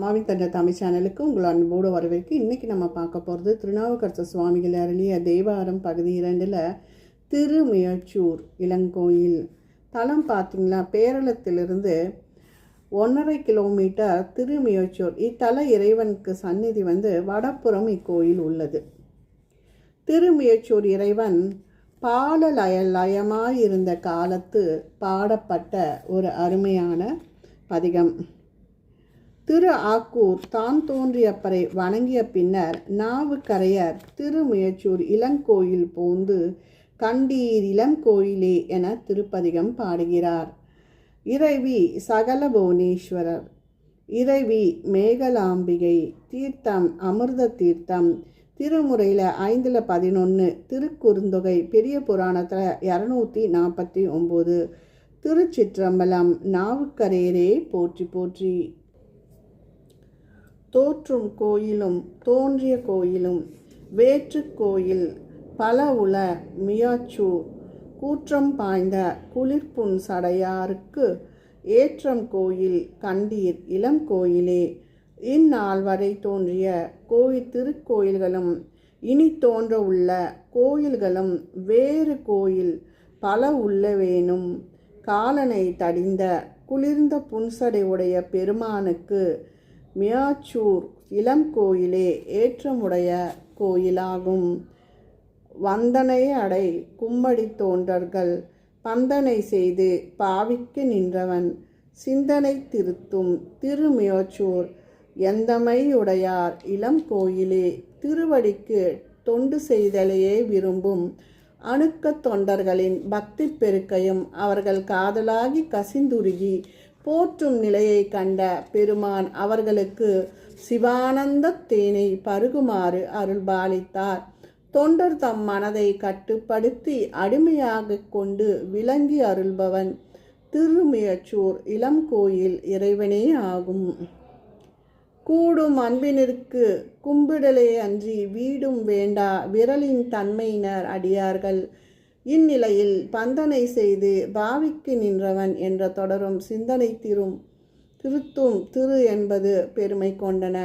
அம்மாவின் தந்த தமிழ் சேனலுக்கு உங்கள் அன்போடு வரவேற்கு இன்றைக்கி நம்ம பார்க்க போகிறது திருநாவுக்கரசு சுவாமிகள் அருளிய தேவாரம் பகுதி இரண்டில் திருமுயச்சூர் இளங்கோயில். தலம் பார்த்திங்களா? பேரளத்திலிருந்து ஒன்றரை கிலோமீட்டர் திருமுயச்சூர் இத்தல இறைவனுக்கு சந்நிதி வந்து வடப்புறம் இக்கோயில் உள்ளது. திருமுயச்சூர் இறைவன் பால லய லயமாக லயமாயிருந்த காலத்து பாடப்பட்ட ஒரு அருமையான பதிகம். திரு ஆக்கூர் தான் தோன்றியப்பரை வணங்கிய பின்னர் நாவுக்கரையர் திருமுயச்சூர் இளங்கோயில் போந்து கண்டீர் இளங்கோயிலே என திருப்பதிகம் பாடுகிறார். இறைவி சகல புவனேஸ்வரர் இறைவி மேகலாம்பிகை தீர்த்தம் அமிர்த தீர்த்தம் திருமுறையில் ஐந்தில் பதினொன்று திருக்குறுந்தொகை பெரிய புராணத்தில் இரநூத்தி நாற்பத்தி ஒம்பது. திருச்சிற்றம்பலம் நாவுக்கரையரே போற்றி போற்றி. தோற்றும் கோயிலும் தோன்றிய கோயிலும் வேற்று கோயில் பல உல மியாச்சூர் கூற்றம் பாய்ந்த குளிர்புண் சடையாருக்கு ஏற்றம் கோயில் கண்டீர் இளம் கோயிலே. இந்நாள் வரை தோன்றிய கோயில் திருக்கோயில்களும் இனி தோன்ற உள்ள கோயில்களும் வேறு கோயில் பல உள்ளவேனும். காலனை தடிந்த குளிர்ந்த புன்சடை உடைய பெருமானுக்கு மியாச்சூர் இளம் கோயிலே ஏற்றமுடைய கோயிலாகும். வந்தனை அடை கும்மடி தோன்றர்கள். பந்தனை செய்து பாவிக்கு நின்றவன். சிந்தனை திருத்தும் திருமியோச்சூர். எந்தமையுடையார் இளம் கோயிலே திருவடிக்கு தொண்டு செய்தலையே விரும்பும். அணுக்க தொண்டர்களின் பக்தி பெருக்கையும் அவர்கள் காதலாகி கசிந்துருகி போற்றும் நிலையை கண்ட பெருமான் அவர்களுக்கு சிவானந்த தேனை பருகுமாறு அருள்பாலித்தார். தொண்டர் தம் மனதை கட்டுப்படுத்தி அடிமையாக கொண்டு விளங்கி அருள்பவன் திருமியச்சூர் இளம் கோயில் இறைவனே ஆகும். கூடும் அன்பினிற்கு கும்பிடலே அன்றி வீடும் வேண்டா விரலின் தன்மையினர் அடியார்கள். இந்நிலையில் பந்தனை செய்து பாவிக்கு நின்றவன் என்ற தொடரும் சிந்தனை திரும் திருத்தும் திரு என்பது பெருமை கொண்டன.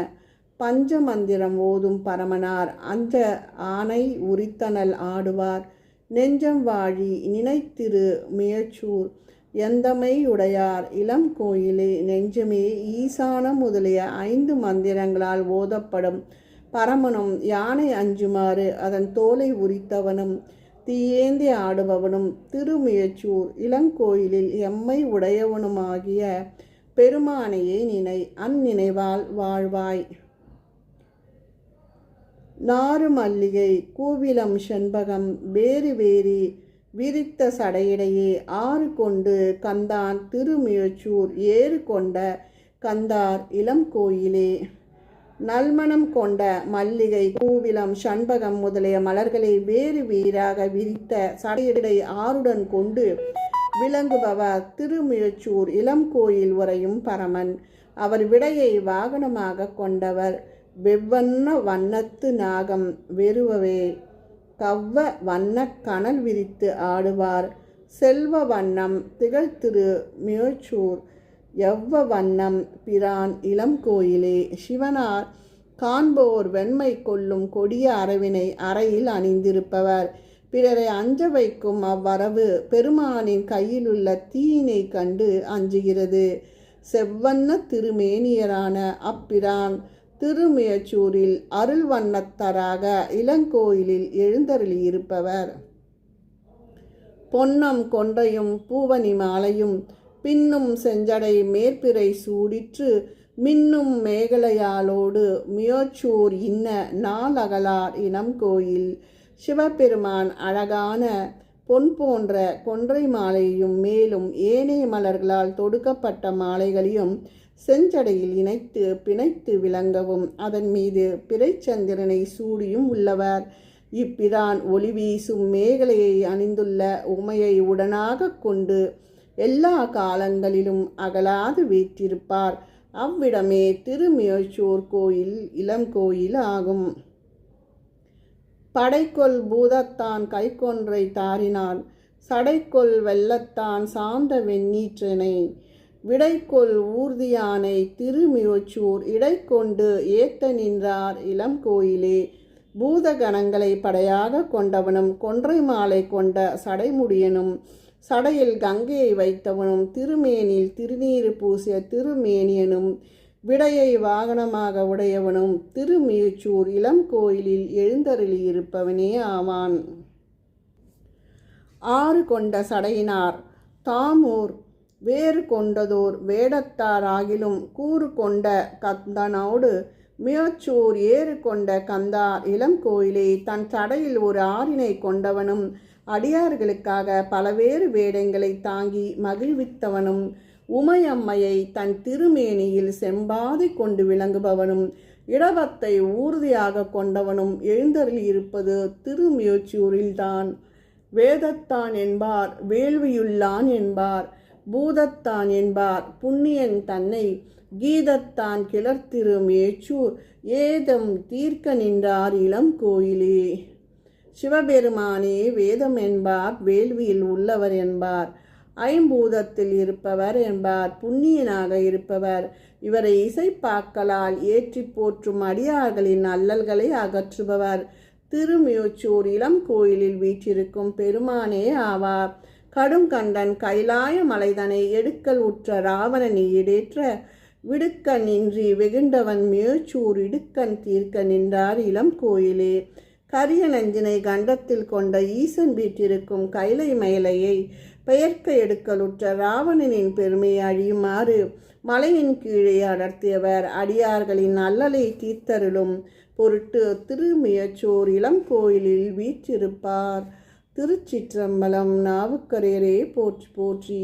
பஞ்சமந்திரம் ஓதும் பரமனார் அந்த ஆணை உரித்தனல் ஆடுவார். நெஞ்சம் வாழி நினைத்திரு முயற்சூர் எந்தமை உடையார்? இளம் கோயிலே நெஞ்சமே ஈசானம் முதலிய ஐந்து மந்திரங்களால் ஓதப்படும். பரமனும் யானை அஞ்சுமாறு அதன் தோலை உரித்தவனும் தீயேந்தி ஆடுபவனும் திருமுயச்சூர் இளங்கோயிலில் எம்மை உடையவனுமாகிய பெருமானையே நினை அந்நினைவால் வாழ்வாய். நாறு மல்லிகை கூவிலம் செண்பகம் வேறு வேரி விரித்த சடையிடையே ஆறு கொண்டு கந்தான் திருமுயச்சூர் ஏறு கொண்ட கந்தார் இளம் கோயிலே. நல்மணம் கொண்ட மல்லிகை கூவிலம் சண்பகம் முதலிய மலர்களை வேறு வீராக விரித்த சடையடை ஆறுடன் கொண்டு விளங்குபவர் திருமுயச்சூர் இளம் கோயில் உரையும் பரமன். அவர் விடையை வாகனமாக கொண்டவர். வெவ்வண்ண வண்ணத்து நாகம் வெறுவவே கவ்வ வண்ண கனல் விரித்து ஆடுவார். செல்வ வண்ணம் திகழ் திரு மியோச்சூர். எவ்வ வண்ணம் பிரான் இளம் கோயிலே சிவனார் காண்போர் வெண்மை கொள்ளும் கொடிய அரவினை அறையில் அணிந்திருப்பவர். பிறரை அஞ்ச வைக்கும் அவ்வரவு பெருமானின் கையிலுள்ள தீயினை கண்டு அஞ்சுகிறது. செவ்வண்ண திருமேனியரான அப்பிரான் திருமுயச்சூரில் அருள் வண்ணத்தராக இளங்கோயிலில் எழுந்தருளியிருப்பவர். பொன்னம் கொன்றையும் பூவனி மாலையும் பின்னும் செஞ்சடை மேற்பிறை சூடிற்று மின்னும் மேகலையாலோடு மியோச்சூர் இன்ன நாளகலார் இனம் கோயில். சிவபெருமான் அழகான பொன் போன்ற கொன்றை மாலையும் மேலும் ஏனைய மலர்களால் தொடுக்கப்பட்ட மாலைகளையும் செஞ்சடையில் இணைத்து பிணைத்து விளங்கவும் அதன் மீது பிறைச்சந்திரனை சூடியும் உள்ளவர். இப்பிரான் ஒளி வீசும் மேகலையை அணிந்துள்ள உமையை உடனாக கொண்டு எல்லா காலங்களிலும் அகலாது வீற்றிருப்பார். அவ்விடமே திருமியச்சூர் கோயில் இளம் கோயில் ஆகும் படைக்கொள் பூதத்தான் கைக்கொன்றை தாரினான் சடைக்கொள் வெள்ளத்தான் சார்ந்த வெண்ணீற்றனை. விடைக்கொள் ஊர்தியானை திருமியோச்சூர் இடைக்கொண்டு ஏத்த நின்றார் இளம் கோயிலே. பூதகணங்களை படையாக கொண்டவனும் கொன்றை மாலை கொண்ட சடைமுடியனும் சடையில் கங்கையை வைத்தவனும் திருமேனில் திருநீறு பூசிய திருமேனியனும் விடையை வாகனமாக உடையவனும் திருமீச்சூர் இளம் கோயிலில் எழுந்தருளியிருப்பவனே ஆவான். ஆறு கொண்ட சடையினார் தாமூர் வேறு கொண்டதோர் வேடத்தார் ஆகிலும் கூறு கொண்ட கந்தனோடு மியச்சூர் ஏறு கொண்ட கந்தார் இளம் கோயிலே தன் சடையில் ஒரு ஆறினை கொண்டவனும் அடியார்களுக்காக பலவேறு வேடங்களை தாங்கி மகிழ்வித்தவனும் உமையம்மையை தன் திருமேனியில் செம்பாதி கொண்டு விளங்குபவனும் இடவத்தை ஊர்தியாக கொண்டவனும் எழுந்தருளியிருப்பது திருமியூச்சூரில்தான் வேதத்தான் என்பார் வேள்வியுள்ளான் என்பார் பூதத்தான் என்பார் புண்ணியன் தன்னை கீதத்தான் கிளர்த்திரு மேச்சூர் ஏதம் தீர்க்க நின்றார் இளம் கோயிலே. சிவபெருமானே வேதம் என்பார் வேள்வியில் உள்ளவர் என்பார் ஐம்பூதத்தில் இருப்பவர் என்பார் புண்ணியனாக இருப்பவர். இவரை இசைப்பாக்களால் ஏற்றி போற்றும் அடியார்களின் அல்லல்களை அகற்றுபவர். திருமியூச்சூர் இளம் கோயிலில் வீற்றிருக்கும் பெருமானே ஆவார். கடுங்கண்டன் கைலாய மலைதனை எடுக்கல் உற்ற ராவணனை ஈடேற்ற விடுக்கன் இன்றி வெகுண்டவன் மியூச்சூர் இடுக்கன் தீர்க்க நின்றார் இளம் கோயிலே. கரிய நஞ்சினை கண்டத்தில் கொண்ட ஈசன் வீற்றிருக்கும் கைலை மேலையை பெயர்க்க எடுக்கலுற்ற ராவணனின் பெருமையை அழியுமாறு மலையின் கீழே அடர்த்தியவர் அடியார்களின் அல்லலை தீர்த்தருளும் பொருட்டு திருமியச்சோர் இளம் கோயிலில் வீற்றிருப்பார். திருச்சிற்றம்பலம் நாவுக்கரையரே போற்றி போற்றி.